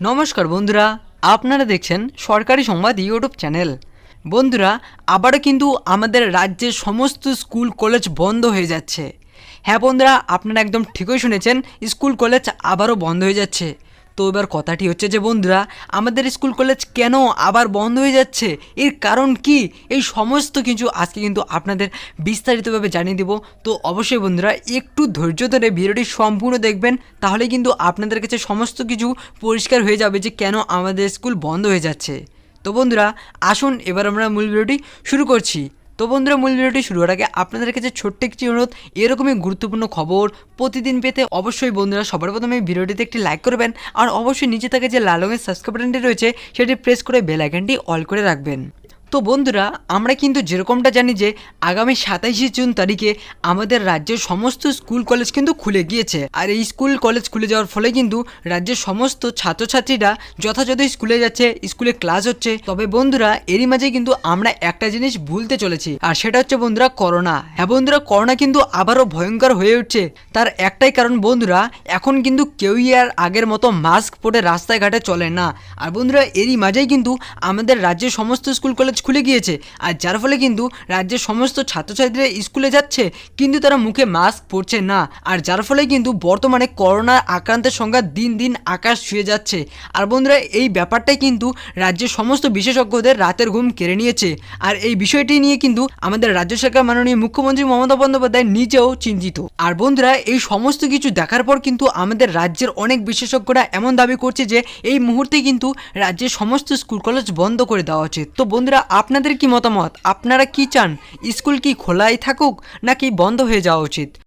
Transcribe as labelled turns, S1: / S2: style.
S1: নমস্কার বন্ধুরা, আপনারা দেখছেন সরকারি সংবাদ ইউটিউব চ্যানেল। বন্ধুরা, আবারও কিন্তু আমাদের রাজ্যের সমস্ত স্কুল কলেজ বন্ধ হয়ে যাচ্ছে। হ্যাঁ বন্ধুরা, আপনারা একদম ঠিকই শুনেছেন, স্কুল কলেজ আবারও বন্ধ হয়ে যাচ্ছে। তো এবার কথাটি হচ্ছে যে, বন্ধুরা, আমাদের স্কুল কলেজ কেন আবার বন্ধ হয়ে যাচ্ছে? এর কারণ কি? এই সমস্ত কিছু আজকে কিন্তু আপনাদের বিস্তারিতভাবে জানিয়ে দেব। তো অবশ্যই, বন্ধুরা, একটু ধৈর্য ধরে ভিডিওটি সম্পূর্ণ দেখবেন, তাহলে কিন্তু আপনাদের কাছে সমস্ত কিছু পরিষ্কার হয়ে যাবে যে, কেন আমাদের স্কুল বন্ধ হয়ে যাচ্ছে। তো বন্ধুরা, আসুন, এবার আমরা মূল ভিডিওটি শুরু করছি। তো বন্ধুরা, মূল ভিডিওটি শুরু হওয়ার আগে আপনাদের কাছে ছোট্ট একটি অনুরোধ। এরকমই গুরুত্বপূর্ণ খবর প্রতিদিন পেতে অবশ্যই বন্ধুরা, সবার প্রথমে ভিডিওটিতে একটি লাইক করবেন আর অবশ্যই নিচে থাকে যে লাল রঙের সাবস্ক্রাইব বাটনটি রয়েছে, সেটি প্রেস করে বেল আইকনটি অল করে রাখবেন। তো বন্ধুরা, আমরা কিন্তু যেরকমটা জানি যে আগামী সাতাইশে জুন তারিখে আমাদের রাজ্যের সমস্ত স্কুল কলেজ কিন্তু খুলে গিয়েছে। আর এই স্কুল কলেজ খুলে যাওয়ার ফলে কিন্তু রাজ্যের সমস্ত ছাত্রছাত্রীরা যথাযথ স্কুলে যাচ্ছে, স্কুলে ক্লাস হচ্ছে। তবে বন্ধুরা, এরই মাঝে কিন্তু আমরা একটা জিনিস ভুলতে চলেছি, আর সেটা হচ্ছে বন্ধুরা করোনা। হ্যাঁ বন্ধুরা, করোনা কিন্তু আবারও ভয়ঙ্কর হয়ে উঠছে। তার একটাই কারণ বন্ধুরা, এখন কিন্তু কেউই আর আগের মতো মাস্ক পরে রাস্তায় ঘাটে চলে না। আর বন্ধুরা, এরই মাঝেই কিন্তু আমাদের রাজ্যের সমস্ত স্কুল কলেজ খুলে গিয়েছে। আর যার ফলে কিন্তু রাজ্যের সমস্ত ছাত্রছাত্রীরা স্কুলে যাচ্ছে, কিন্তু তারা মুখে মাস্ক পরছে না। আর যার ফলে কিন্তু বর্তমানে করোনা আক্রান্তের সংখ্যা দিন দিন আকাশ ছুঁয়ে যাচ্ছে। আর বন্ধুরা, এই ব্যাপারটাই কিন্তু রাজ্যের সমস্ত বিশেষজ্ঞদের রাতের ঘুম কেড়ে নিয়েছে। আর এই বিষয়টি নিয়ে কিন্তু আমাদের রাজ্য সরকার মাননীয় মুখ্যমন্ত্রী মমতা বন্দ্যোপাধ্যায় নিজেও চিন্তিত। আর বন্ধুরা, এই সমস্ত কিছু দেখার পর কিন্তু আমাদের রাজ্যের অনেক বিশেষজ্ঞরা এমন দাবি করছে যে, এই মুহূর্তে কিন্তু রাজ্যের সমস্ত স্কুল কলেজ বন্ধ করে দেওয়া উচিত। তো বন্ধুরা আপনাদের কি মতামত? আপনারা কি চান? স্কুল কি খোলাই থাকুক নাকি বন্ধ হয়ে যাওয়া উচিত?